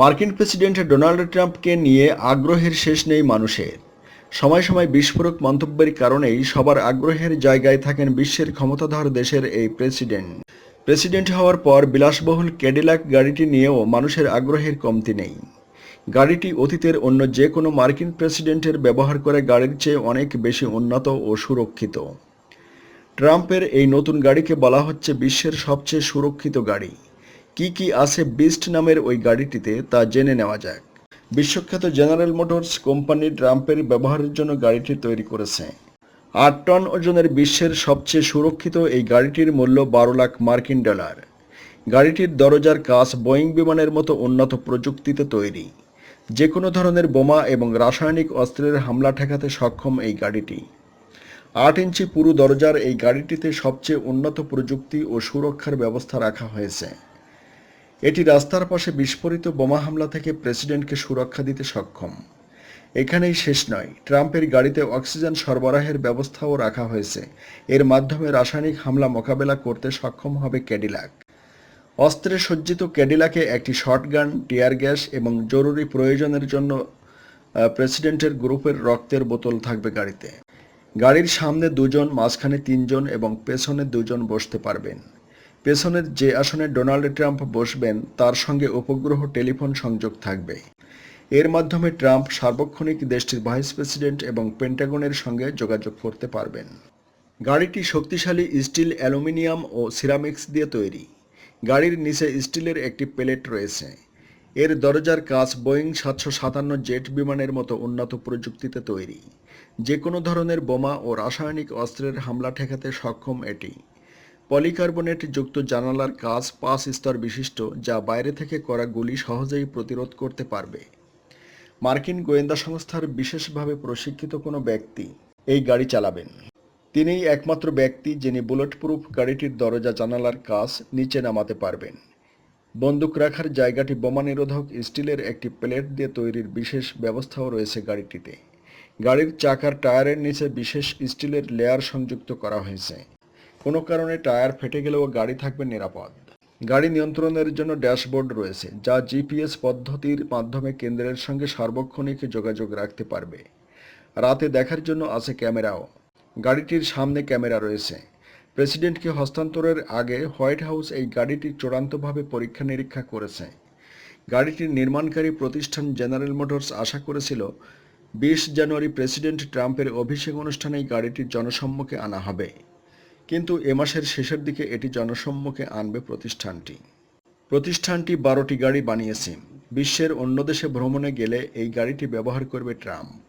মার্কিন president Donald ট্রাম্পকে নিয়ে আগ্রহের শেষ নেই মানুষের। সময় সময় বিস্ফোরক মন্তব্যের কারণেই সবার আগ্রহের জায়গায় থাকেন বিশ্বের ক্ষমতাধর দেশের এই প্রেসিডেন্ট। প্রেসিডেন্ট হওয়ার পর বিলাসবহুল ক্যাডিলাক গাড়িটি নিয়েও মানুষের আগ্রহের কমতি নেই। গাড়িটি অতীতের অন্য যে কোনো মার্কিন প্রেসিডেন্টের ব্যবহার করে গাড়ির চেয়ে অনেক বেশি উন্নত ও সুরক্ষিত। ট্রাম্পের এই নতুন গাড়িকে বলা হচ্ছে বিশ্বের সবচেয়ে সুরক্ষিত গাড়ি। কি কি আছে বিস্ট নামের ওই গাড়িটিতে তা জেনে নেওয়া যাক। বিশ্বখ্যাত জেনারেল মোটরস কোম্পানি ট্রাম্পের ব্যবহারের জন্য গাড়িটি তৈরি করেছে। আট টন ওজনের বিশ্বের সবচেয়ে সুরক্ষিত এই গাড়িটির মূল্য বারো লাখ মার্কিন ডলার। গাড়িটির দরজার কাজ বোয়িং বিমানের মতো উন্নত প্রযুক্তিতে তৈরি। যে কোনো ধরনের বোমা এবং রাসায়নিক অস্ত্রের হামলা ঠেকাতে সক্ষম এই গাড়িটি। আট ইঞ্চি পুরু দরজার এই গাড়িটিতে সবচেয়ে উন্নত প্রযুক্তি ও সুরক্ষার ব্যবস্থা রাখা হয়েছে। এটি রাস্তার পাশে বিস্ফোরিত বোমা হামলা থেকে প্রেসিডেন্টকে সুরক্ষা দিতে সক্ষম। এখানেই শেষ নয়, ট্রাম্পের গাড়িতে অক্সিজেন সরবরাহের ব্যবস্থাও রাখা হয়েছে। এর মাধ্যমে রাসায়নিক হামলা মোকাবেলা করতে সক্ষম হবে ক্যাডিলাক অস্ত্রে সজ্জিত ক্যাডিলাকে একটি শটগান, টিয়ার গ্যাস এবং জরুরি প্রয়োজনের জন্য প্রেসিডেন্টের গ্রুপের রক্তের বোতল থাকবে গাড়িতে। গাড়ির সামনে দুজন, মাঝখানে তিনজন এবং পেছনে দুজন বসতে পারবেন। পেছনের যে আসনে ডোনাল্ড ট্রাম্প বসবেন, তার সঙ্গে উপগ্রহ টেলিফোন সংযোগ থাকবে। এর মাধ্যমে ট্রাম্প সার্বক্ষণিক দেশটির ভাইস প্রেসিডেন্ট এবং পেন্টাগনের সঙ্গে যোগাযোগ করতে পারবেন। গাড়িটি শক্তিশালী স্টিল, অ্যালুমিনিয়াম ও সিরামিক্স দিয়ে তৈরি। গাড়ির নিচে স্টিলের একটি প্লেট রয়েছে। এর দরজার কাজ বোয়িং সাতশো সাতান্ন জেট বিমানের মতো উন্নত প্রযুক্তিতে তৈরি। যে কোনো ধরনের বোমা ও রাসায়নিক অস্ত্রের হামলা ঠেকাতে সক্ষম এটি। পলিকার্বনেট যুক্ত জানালার কাজ পাঁচ স্তর বিশিষ্ট, যা বাইরে থেকে করা গুলি সহজেই প্রতিরোধ করতে পারবে। মার্কিন গোয়েন্দা সংস্থার বিশেষভাবে প্রশিক্ষিত কোনো ব্যক্তি এই গাড়ি চালাবেন। তিনিই একমাত্র ব্যক্তি যিনি বুলেট প্রুফ গাড়িটির দরজা জানালার কাজ নিচে নামাতে পারবেন। বন্দুক রাখার জায়গাটি বোমা নিরোধক স্টিলের একটি প্লেট দিয়ে তৈরির বিশেষ ব্যবস্থাও রয়েছে গাড়িটিতে। গাড়ির চাকার টায়ারের নিচে বিশেষ স্টিলের লেয়ার সংযুক্ত করা হয়েছে। কোনো কারণে টায়ার ফেটে গেলেও গাড়ি থাকবে নিরাপদ। গাড়ি নিয়ন্ত্রণের জন্য ড্যাশবোর্ড রয়েছে, যা জিপিএস পদ্ধতির মাধ্যমে কেন্দ্রের সঙ্গে সার্বক্ষণিক যোগাযোগ রাখতে পারবে। রাতে দেখার জন্য আছে ক্যামেরাও। গাড়িটির সামনে ক্যামেরা রয়েছে। প্রেসিডেন্টকে হস্তান্তরের আগে হোয়াইট হাউস এই গাড়িটি চূড়ান্তভাবে পরীক্ষা নিরীক্ষা করেছে। গাড়িটির নির্মাণকারী প্রতিষ্ঠান জেনারেল মোটরস আশা করেছিল, বিশ জানুয়ারি প্রেসিডেন্ট ট্রাম্পের অভিষেক অনুষ্ঠানেই গাড়িটির জনসম্মুখে আনা হবে। কিন্তু এ মাসের শেষের দিকে এটি জনসম্মুখে আনবে প্রতিষ্ঠানটি। প্রতিষ্ঠানটি বারোটি গাড়ি বানিয়েছে। বিশ্বের অন্য দেশে ভ্রমণে গেলে এই গাড়িটি ব্যবহার করবে ট্রাম্প।